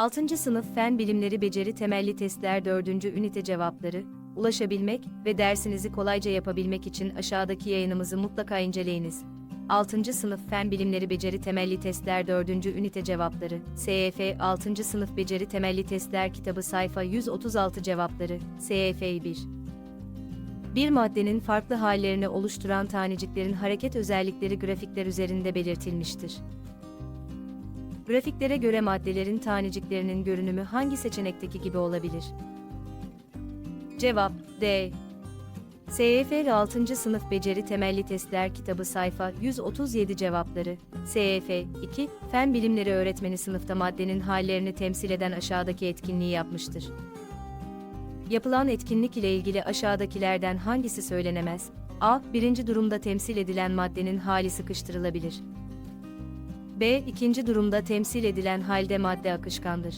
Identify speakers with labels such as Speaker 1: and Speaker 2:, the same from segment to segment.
Speaker 1: 6. Sınıf Fen Bilimleri Beceri Temelli Testler 4. Ünite Cevapları, ulaşabilmek ve dersinizi kolayca yapabilmek için aşağıdaki yayınımızı mutlaka inceleyiniz. 6. Sınıf Fen Bilimleri Beceri Temelli Testler 4. Ünite Cevapları, SYF 6. Sınıf Beceri Temelli Testler Kitabı Sayfa 136 Cevapları, SYF 1 bir maddenin farklı hallerini oluşturan taneciklerin hareket özellikleri grafikler üzerinde belirtilmiştir. Grafiklere göre maddelerin taneciklerinin görünümü hangi seçenekteki gibi olabilir? Cevap D. SYF 6. Sınıf Beceri Temelli Testler Kitabı Sayfa 137 Cevapları SYF 2. Fen Bilimleri Öğretmeni sınıfta maddenin hallerini temsil eden aşağıdaki etkinliği yapmıştır. Yapılan etkinlik ile ilgili aşağıdakilerden hangisi söylenemez? A. Birinci durumda temsil edilen maddenin hali sıkıştırılabilir. B. ikinci durumda temsil edilen halde madde akışkandır.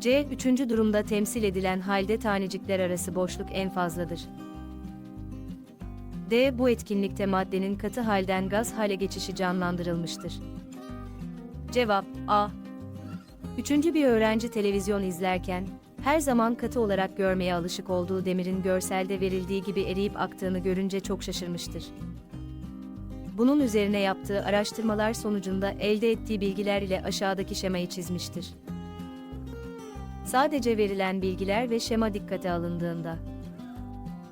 Speaker 1: C. Üçüncü durumda temsil edilen halde tanecikler arası boşluk en fazladır. D. Bu etkinlikte maddenin katı halden gaz hale geçişi canlandırılmıştır. Cevap A. Üçüncü bir öğrenci televizyon izlerken, her zaman katı olarak görmeye alışık olduğu demirin görselde verildiği gibi eriyip aktığını görünce çok şaşırmıştır. Bunun üzerine yaptığı araştırmalar sonucunda elde ettiği bilgiler ile aşağıdaki şemayı çizmiştir. Sadece verilen bilgiler ve şema dikkate alındığında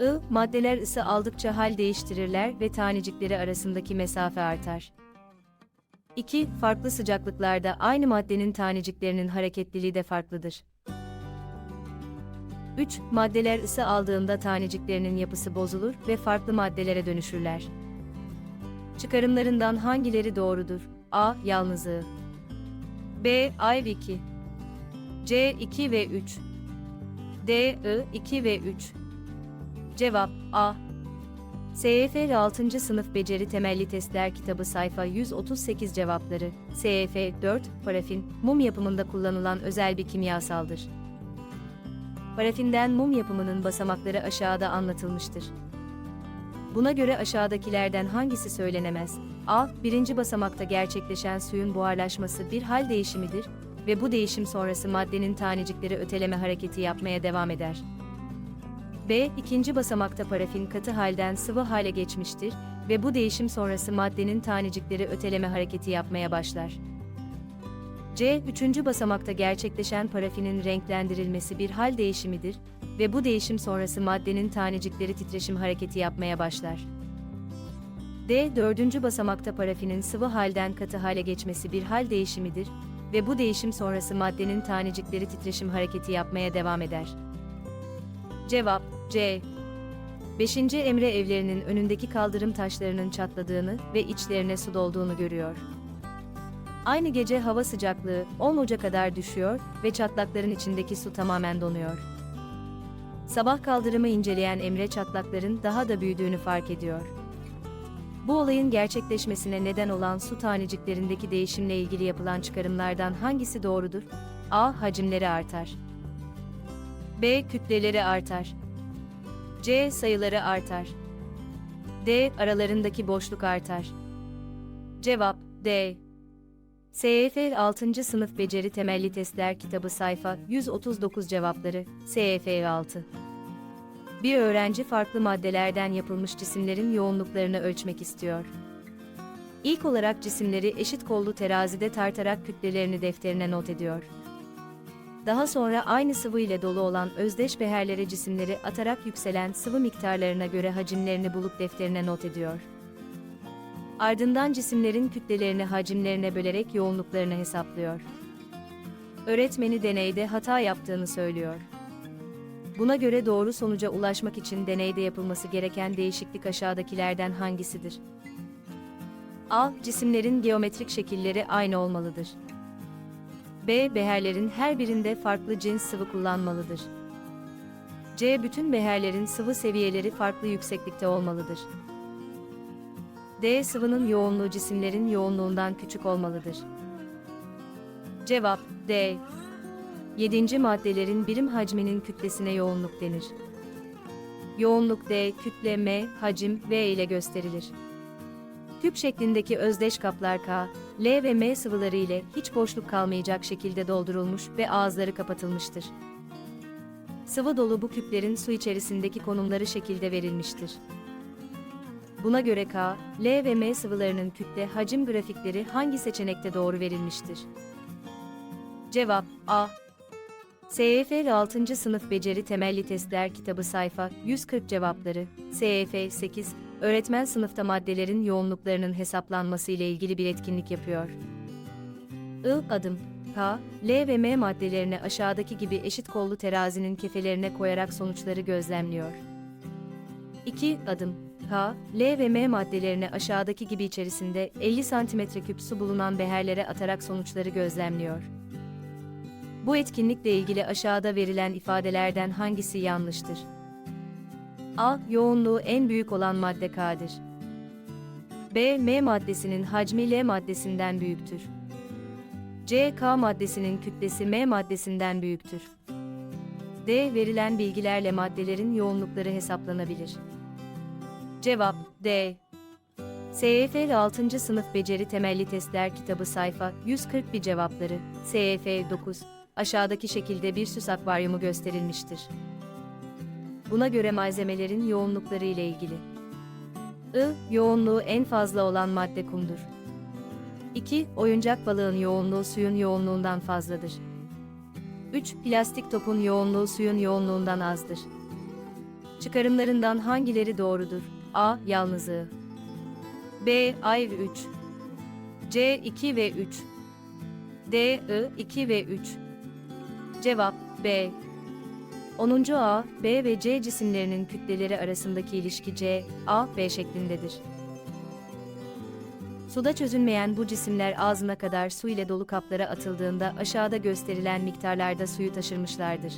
Speaker 1: I, maddeler ısı aldıkça hal değiştirirler ve tanecikleri arasındaki mesafe artar. 2. Farklı sıcaklıklarda aynı maddenin taneciklerinin hareketliliği de farklıdır. 3. Maddeler ısı aldığında taneciklerinin yapısı bozulur ve farklı maddelere dönüşürler. Çıkarımlarından hangileri doğrudur? A. Yalnızlığı B. Ayrı 2 C. 2 ve 3 D. I. 2 ve 3 Cevap A. SYF 6. Sınıf Beceri Temelli Testler Kitabı Sayfa 138 Cevapları SYF 4. Parafin, mum yapımında kullanılan özel bir kimyasaldır. Parafinden mum yapımının basamakları aşağıda anlatılmıştır. Buna göre aşağıdakilerden hangisi söylenemez? A. Birinci basamakta gerçekleşen suyun buharlaşması bir hal değişimidir ve bu değişim sonrası maddenin tanecikleri öteleme hareketi yapmaya devam eder. B. ikinci basamakta parafin katı halden sıvı hale geçmiştir ve bu değişim sonrası maddenin tanecikleri öteleme hareketi yapmaya başlar. C. Üçüncü basamakta gerçekleşen parafinin renklendirilmesi bir hal değişimidir ve bu değişim sonrası maddenin tanecikleri titreşim hareketi yapmaya başlar. D. Dördüncü basamakta parafinin sıvı halden katı hale geçmesi bir hal değişimidir ve bu değişim sonrası maddenin tanecikleri titreşim hareketi yapmaya devam eder. Cevap C. 5. Emre evlerinin önündeki kaldırım taşlarının çatladığını ve içlerine su dolduğunu görüyor. Aynı gece hava sıcaklığı 10 Ocak'a kadar düşüyor ve çatlakların içindeki su tamamen donuyor. Sabah kaldırımı inceleyen Emre çatlakların daha da büyüdüğünü fark ediyor. Bu olayın gerçekleşmesine neden olan su taneciklerindeki değişimle ilgili yapılan çıkarımlardan hangisi doğrudur? A. Hacimleri artar. B. Kütleleri artar. C. Sayıları artar. D. Aralarındaki boşluk artar. Cevap D. SYF 6. Sınıf Beceri Temelli Testler Kitabı Sayfa 139 Cevapları SYF 6 Bir öğrenci farklı maddelerden yapılmış cisimlerin yoğunluklarını ölçmek istiyor. İlk olarak cisimleri eşit kollu terazide tartarak kütlelerini defterine not ediyor. Daha sonra aynı sıvı ile dolu olan özdeş beherlere cisimleri atarak yükselen sıvı miktarlarına göre hacimlerini bulup defterine not ediyor. Ardından cisimlerin kütlelerini hacimlerine bölerek yoğunluklarını hesaplıyor. Öğretmeni deneyde hata yaptığını söylüyor. Buna göre doğru sonuca ulaşmak için deneyde yapılması gereken değişiklik aşağıdakilerden hangisidir? A. Cisimlerin geometrik şekilleri aynı olmalıdır. B. Beherlerin her birinde farklı cins sıvı kullanmalıdır. C. Bütün beherlerin sıvı seviyeleri farklı yükseklikte olmalıdır. D. Sıvının yoğunluğu cisimlerin yoğunluğundan küçük olmalıdır. Cevap D. 7. Maddelerin birim hacminin kütlesine yoğunluk denir. Yoğunluk D, kütle M, hacim V ile gösterilir. Küp şeklindeki özdeş kaplar K, L ve M sıvıları ile hiç boşluk kalmayacak şekilde doldurulmuş ve ağızları kapatılmıştır. Sıvı dolu bu küplerin su içerisindeki konumları şekilde verilmiştir. Buna göre K, L ve M sıvılarının kütle hacim grafikleri hangi seçenekte doğru verilmiştir? Cevap A. SEF 6. Sınıf Beceri Temelli Testler Kitabı sayfa 140 cevapları. SEF 8. Öğretmen sınıfta maddelerin yoğunluklarının hesaplanması ile ilgili bir etkinlik yapıyor. I adım K, L ve M maddelerini aşağıdaki gibi eşit kollu terazinin kefelerine koyarak sonuçları gözlemliyor. 2 adım K, L ve M maddelerini aşağıdaki gibi içerisinde 50 cm3 su bulunan beherlere atarak sonuçları gözlemliyor. Bu etkinlikle ilgili aşağıda verilen ifadelerden hangisi yanlıştır? A. Yoğunluğu en büyük olan madde K'dır. B. M maddesinin hacmi L maddesinden büyüktür. C. K maddesinin kütlesi M maddesinden büyüktür. D. Verilen bilgilerle maddelerin yoğunlukları hesaplanabilir. Cevap D. SEF 6. Sınıf Beceri Temelli Testler Kitabı sayfa 141 cevapları. SEF 9. Aşağıdaki şekilde bir süs akvaryumu gösterilmiştir. Buna göre malzemelerin yoğunlukları ile ilgili. I. Yoğunluğu en fazla olan madde kumdur. 2. Oyuncak balığın yoğunluğu suyun yoğunluğundan fazladır. 3. Plastik topun yoğunluğu suyun yoğunluğundan azdır. Çıkarımlarından hangileri doğrudur? A. Yalnızlığı. B. Ay 3. C. 2 ve 3. D. I. 2 ve 3. Cevap B. 10. A, B ve C cisimlerinin kütleleri arasındaki ilişki C, A, B şeklindedir. Suda çözünmeyen bu cisimler ağzına kadar su ile dolu kaplara atıldığında aşağıda gösterilen miktarlarda suyu taşırmışlardır.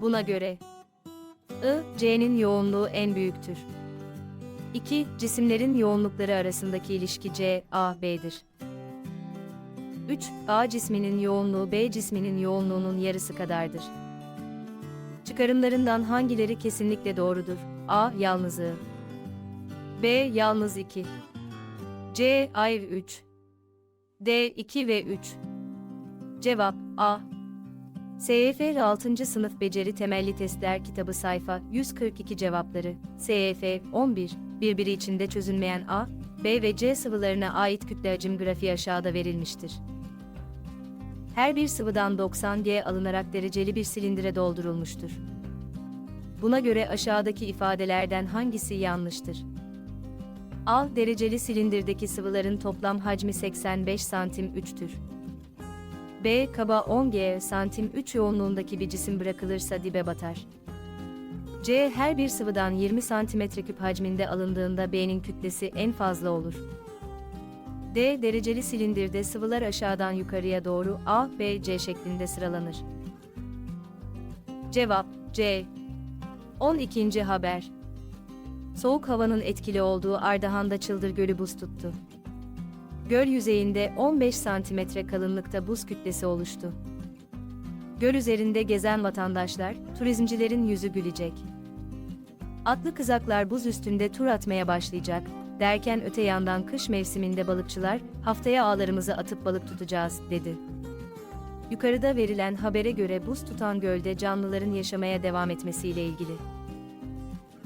Speaker 1: Buna göre I, C'nin yoğunluğu en büyüktür. 2. Cisimlerin yoğunlukları arasındaki ilişki C, A, B'dir. 3. A cisminin yoğunluğu B cisminin yoğunluğunun yarısı kadardır. Çıkarımlarından hangileri kesinlikle doğrudur? A. Yalnızlığı. B. Yalnız 2. C. Ayrı 3. D. 2 ve 3. Cevap A. SEF 6. Sınıf Beceri Temelli Testler Kitabı sayfa 142 cevapları. SEF 11. Birbiri içinde çözünmeyen A, B ve C sıvılarına ait kütle hacim grafiği aşağıda verilmiştir. Her bir sıvıdan 90 G alınarak dereceli bir silindire doldurulmuştur. Buna göre aşağıdaki ifadelerden hangisi yanlıştır? A. Dereceli silindirdeki sıvıların toplam hacmi 85 santim 3'tür. B. Kaba 10 G santim 3 yoğunluğundaki bir cisim bırakılırsa dibe batar. C. Her bir sıvıdan 20 cm3 hacminde alındığında B'nin kütlesi en fazla olur. D. Dereceli silindirde sıvılar aşağıdan yukarıya doğru A, B, C şeklinde sıralanır. Cevap C. 12. haber. Soğuk havanın etkili olduğu Ardahan'da Çıldır Gölü buz tuttu. Göl yüzeyinde 15 santimetre kalınlıkta buz kütlesi oluştu. Göl üzerinde gezen vatandaşlar, turizmcilerin yüzü gülecek. Atlı kızaklar buz üstünde tur atmaya başlayacak, derken öte yandan kış mevsiminde balıkçılar, haftaya ağlarımızı atıp balık tutacağız, dedi. Yukarıda verilen habere göre buz tutan gölde canlıların yaşamaya devam etmesiyle ilgili.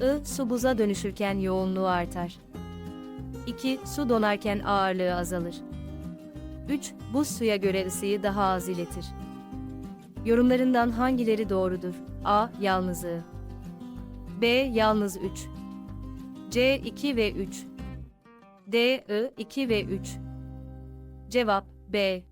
Speaker 1: I. Su buza dönüşürken yoğunluğu artar. 2. Su donarken ağırlığı azalır. 3. Buz suya göre ısıyı daha az iletir. Yorumlarından hangileri doğrudur? A. Yalnızlığı. B. Yalnız 3. C. 2 ve 3. D. I. 2 ve 3. Cevap B.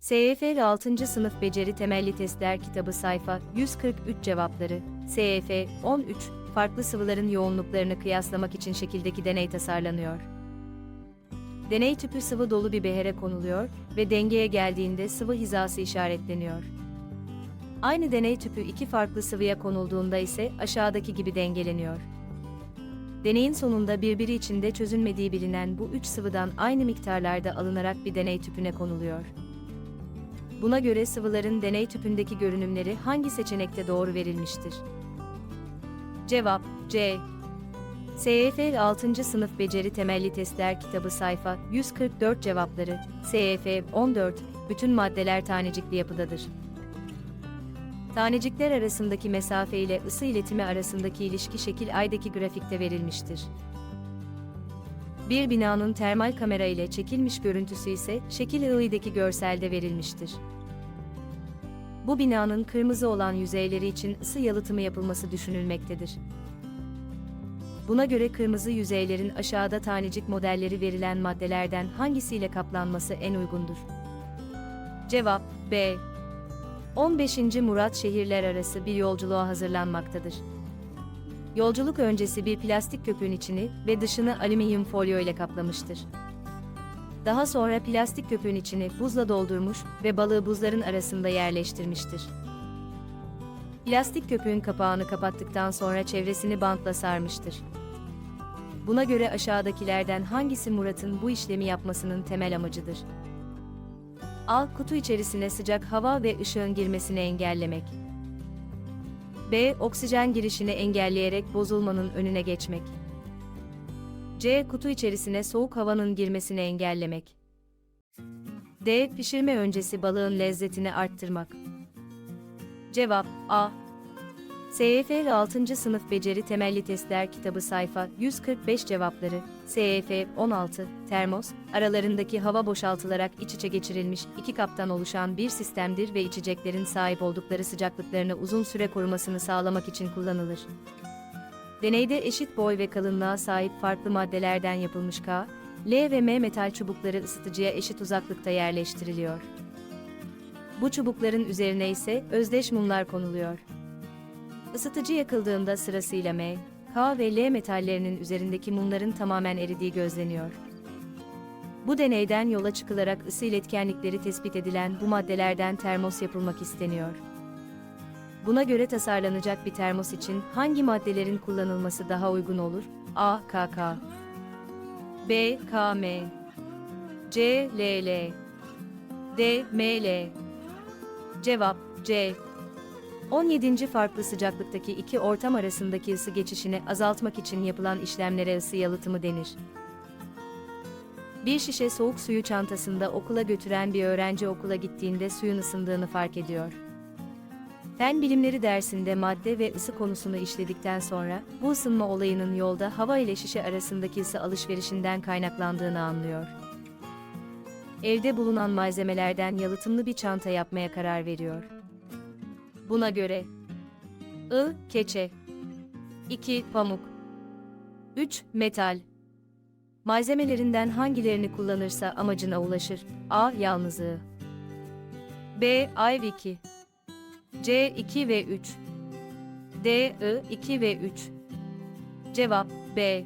Speaker 1: SEF 6. Sınıf Beceri Temelli Testler Kitabı sayfa 143 cevapları. SEF 13 farklı sıvıların yoğunluklarını kıyaslamak için şekildeki deney tasarlanıyor. Deney tüpü sıvı dolu bir behere konuluyor ve dengeye geldiğinde sıvı hizası işaretleniyor. Aynı deney tüpü iki farklı sıvıya konulduğunda ise aşağıdaki gibi dengeleniyor. Deneyin sonunda birbiri içinde çözünmediği bilinen bu üç sıvıdan aynı miktarlarda alınarak bir deney tüpüne konuluyor. Buna göre sıvıların deney tüpündeki görünümleri hangi seçenekte doğru verilmiştir? Cevap C. SEF 6. Sınıf Beceri Temelli Testler Kitabı sayfa 144 cevapları, SEF 14, bütün maddeler tanecikli yapıdadır. Tanecikler arasındaki mesafe ile ısı iletimi arasındaki ilişki şekil Ay'daki grafikte verilmiştir. Bir binanın termal kamera ile çekilmiş görüntüsü ise şekil I'deki görselde verilmiştir. Bu binanın kırmızı olan yüzeyleri için ısı yalıtımı yapılması düşünülmektedir. Buna göre kırmızı yüzeylerin aşağıda tanecik modelleri verilen maddelerden hangisiyle kaplanması en uygundur? Cevap B. 15. Murat şehirler arası bir yolculuğa hazırlanmaktadır. Yolculuk öncesi bir plastik köpüğün içini ve dışını alüminyum folyo ile kaplamıştır. Daha sonra plastik köpüğün içini buzla doldurmuş ve balığı buzların arasında yerleştirmiştir. Plastik köpüğün kapağını kapattıktan sonra çevresini bantla sarmıştır. Buna göre aşağıdakilerden hangisi Murat'ın bu işlemi yapmasının temel amacıdır? A. Kutu içerisine sıcak hava ve ışığın girmesini engellemek. B. Oksijen girişini engelleyerek bozulmanın önüne geçmek. C. Kutu içerisine soğuk havanın girmesini engellemek. D. Pişirme öncesi balığın lezzetini arttırmak. Cevap A. SEF 6. Sınıf Beceri Temelli Testler Kitabı sayfa 145 cevapları, SEF 16, termos, aralarındaki hava boşaltılarak iç içe geçirilmiş iki kaptan oluşan bir sistemdir ve içeceklerin sahip oldukları sıcaklıklarını uzun süre korumasını sağlamak için kullanılır. Deneyde eşit boy ve kalınlığa sahip farklı maddelerden yapılmış K, L ve M metal çubukları ısıtıcıya eşit uzaklıkta yerleştiriliyor. Bu çubukların üzerine ise özdeş mumlar konuluyor. Isıtıcı yakıldığında sırasıyla M, K ve L metallerinin üzerindeki mumların tamamen eridiği gözleniyor. Bu deneyden yola çıkılarak ısı iletkenlikleri tespit edilen bu maddelerden termos yapılmak isteniyor. Buna göre tasarlanacak bir termos için hangi maddelerin kullanılması daha uygun olur? A. KK B. KM C. LL D. ML Cevap C. 17. farklı sıcaklıktaki iki ortam arasındaki ısı geçişini azaltmak için yapılan işlemlere ısı yalıtımı denir. Bir şişe soğuk suyu çantasında okula götüren bir öğrenci okula gittiğinde suyun ısındığını fark ediyor. Fen bilimleri dersinde madde ve ısı konusunu işledikten sonra, bu ısınma olayının yolda hava ile şişe arasındaki ısı alışverişinden kaynaklandığını anlıyor. Evde bulunan malzemelerden yalıtımlı bir çanta yapmaya karar veriyor. Buna göre I. Keçe 2. Pamuk 3. Metal Malzemelerinden hangilerini kullanırsa amacına ulaşır? A. Yalnızlığı B. Ayv 2 C. 2 ve 3 D. I. 2 ve 3 Cevap B.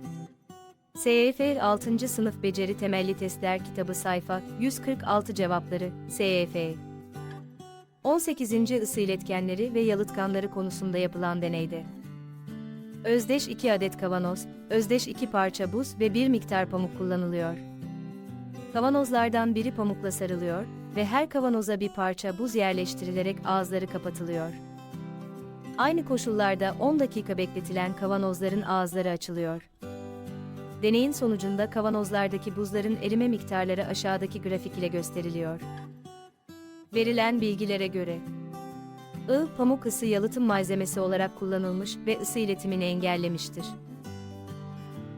Speaker 1: SEF 6. Sınıf Beceri Temelli Testler Kitabı sayfa 146 cevapları SEF 18. ısı iletkenleri ve yalıtkanları konusunda yapılan deneyde. Özdeş 2 adet kavanoz, özdeş 2 parça buz ve bir miktar pamuk kullanılıyor. Kavanozlardan biri pamukla sarılıyor ve her kavanoza bir parça buz yerleştirilerek ağızları kapatılıyor. Aynı koşullarda 10 dakika bekletilen kavanozların ağızları açılıyor. Deneyin sonucunda kavanozlardaki buzların erime miktarları aşağıdaki grafik ile gösteriliyor. Verilen bilgilere göre I, pamuk ısı yalıtım malzemesi olarak kullanılmış ve ısı iletimini engellemiştir.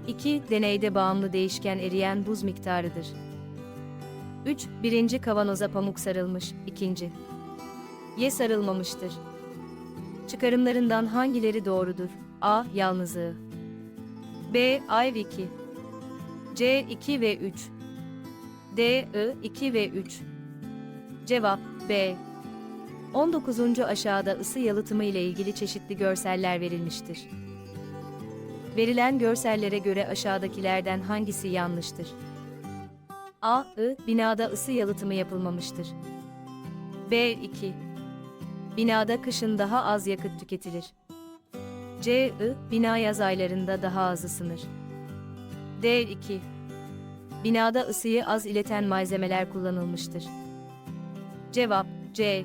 Speaker 1: 2. Deneyde bağımlı değişken eriyen buz miktarıdır. 3. Birinci kavanoza pamuk sarılmış, ikinci. Y sarılmamıştır. Çıkarımlarından hangileri doğrudur? A. Yalnızlığı. B. Ayv 2. C. 2 ve 3. D. I. 2 ve 3. Cevap B. 19. aşağıda ısı yalıtımı ile ilgili çeşitli görseller verilmiştir. Verilen görsellere göre aşağıdakilerden hangisi yanlıştır? A. I. Binada ısı yalıtımı yapılmamıştır. B. 2. Binada kışın daha az yakıt tüketilir. C. I. Bina yaz aylarında daha az ısınır. D. 2. Binada ısıyı az ileten malzemeler kullanılmıştır. Cevap C.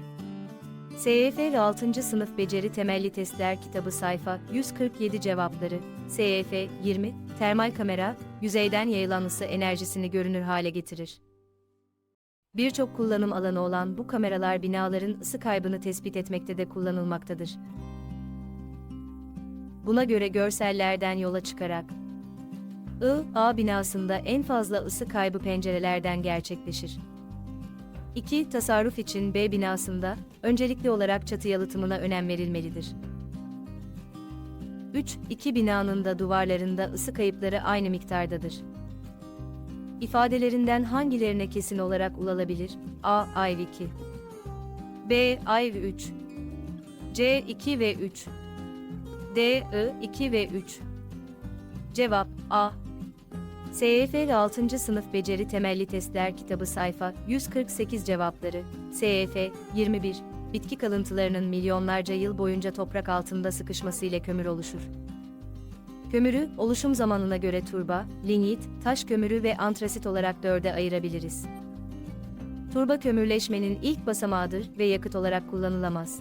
Speaker 1: SYF 6. Sınıf Beceri Temelli Testler Kitabı Sayfa 147 Cevapları SYF 20 Termal kamera, yüzeyden yayılan ısı enerjisini görünür hale getirir. Birçok kullanım alanı olan bu kameralar binaların ısı kaybını tespit etmekte de kullanılmaktadır. Buna göre görsellerden yola çıkarak I, A binasında en fazla ısı kaybı pencerelerden gerçekleşir. 2. Tasarruf için B binasında, öncelikli olarak çatı yalıtımına önem verilmelidir. 3. İki binanın da duvarlarında ısı kayıpları aynı miktardadır. İfadelerinden hangilerine kesin olarak ulaşılabilir? A. Ayv 2 B. Ayv 3 C. 2 ve 3 D. I. 2 ve 3 Cevap A. SYF 6. Sınıf Beceri Temelli Testler Kitabı Sayfa 148 Cevapları SYF 21 Bitki kalıntılarının milyonlarca yıl boyunca toprak altında sıkışması ile kömür oluşur. Kömürü, oluşum zamanına göre turba, lignit, taş kömürü ve antrasit olarak dörde ayırabiliriz. Turba kömürleşmenin ilk basamağıdır ve yakıt olarak kullanılamaz.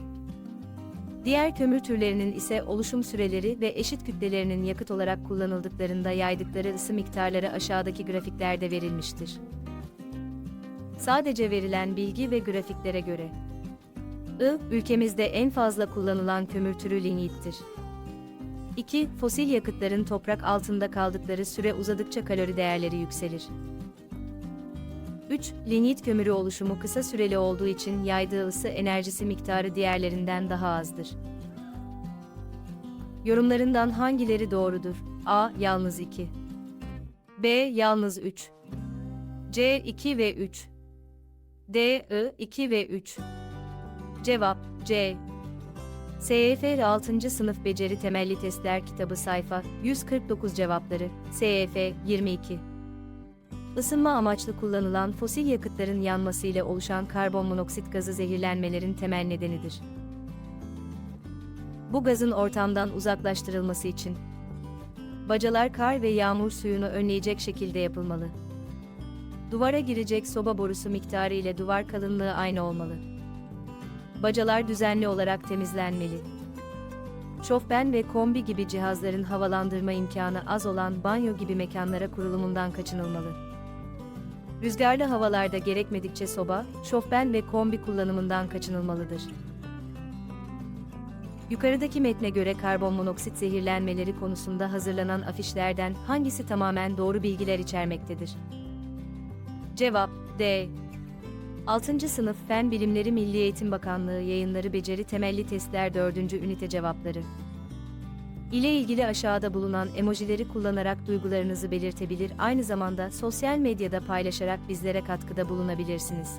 Speaker 1: Diğer kömür türlerinin ise oluşum süreleri ve eşit kütlelerinin yakıt olarak kullanıldıklarında yaydıkları ısı miktarları aşağıdaki grafiklerde verilmiştir. Sadece verilen bilgi ve grafiklere göre I, ülkemizde en fazla kullanılan kömür türü lignittir. 2. Fosil yakıtların toprak altında kaldıkları süre uzadıkça kalori değerleri yükselir. 3. Lignit kömürü oluşumu kısa süreli olduğu için yaydığı ısı enerjisi miktarı diğerlerinden daha azdır. Yorumlarından hangileri doğrudur? A. Yalnız 2 B. Yalnız 3 C. 2 ve 3 D. I. 2 ve 3 Cevap C. SYF 6. Sınıf Beceri Temelli Testler Kitabı Sayfa 149 Cevapları SYF 22 Isınma amaçlı kullanılan fosil yakıtların yanmasıyla oluşan karbon monoksit gazı zehirlenmelerin temel nedenidir. Bu gazın ortamdan uzaklaştırılması için bacalar kar ve yağmur suyunu önleyecek şekilde yapılmalı. Duvara girecek soba borusu miktarı ile duvar kalınlığı aynı olmalı. Bacalar düzenli olarak temizlenmeli. Şofben ve kombi gibi cihazların havalandırma imkanı az olan banyo gibi mekanlara kurulumundan kaçınılmalı. Rüzgarlı havalarda gerekmedikçe soba, şofben ve kombi kullanımından kaçınılmalıdır. Yukarıdaki metne göre karbon monoksit zehirlenmeleri konusunda hazırlanan afişlerden hangisi tamamen doğru bilgiler içermektedir? Cevap D. 6. Sınıf Fen Bilimleri Milli Eğitim Bakanlığı Yayınları Beceri Temelli Testler 4. Ünite Cevapları ile ilgili aşağıda bulunan emojileri kullanarak duygularınızı belirtebilir, aynı zamanda sosyal medyada paylaşarak bizlere katkıda bulunabilirsiniz.